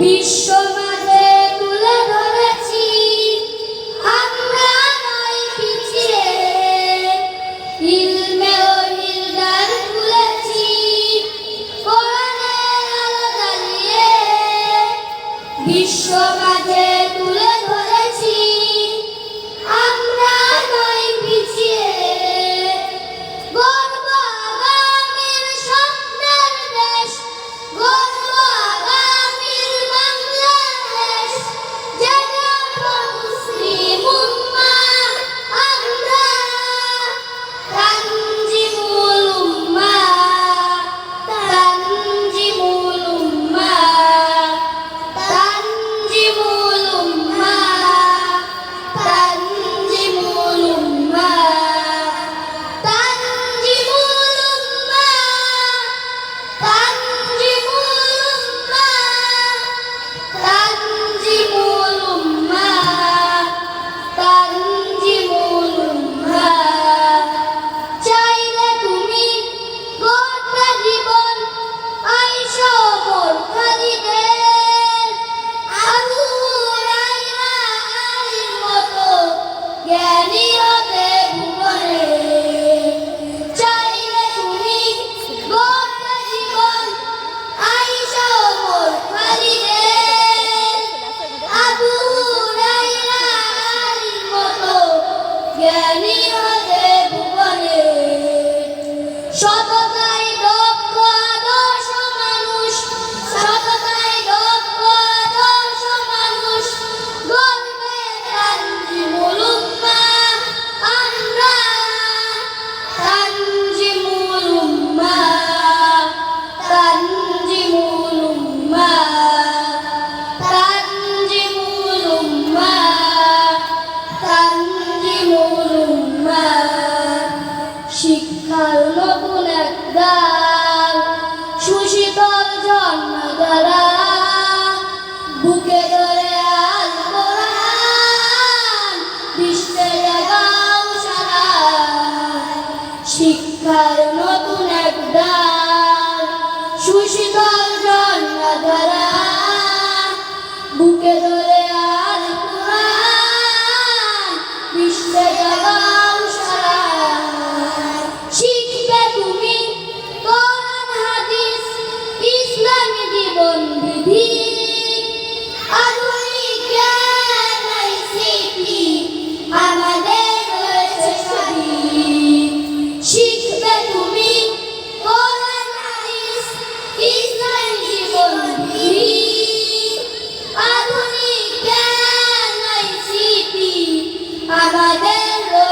be sure Yeah, শীতল জন্ম তারা বুকে ধরে আল কোরআন বিশ্বে জাগাও সারা শিক্ষার নতুন এক দান সুশীতল জন্ম তারা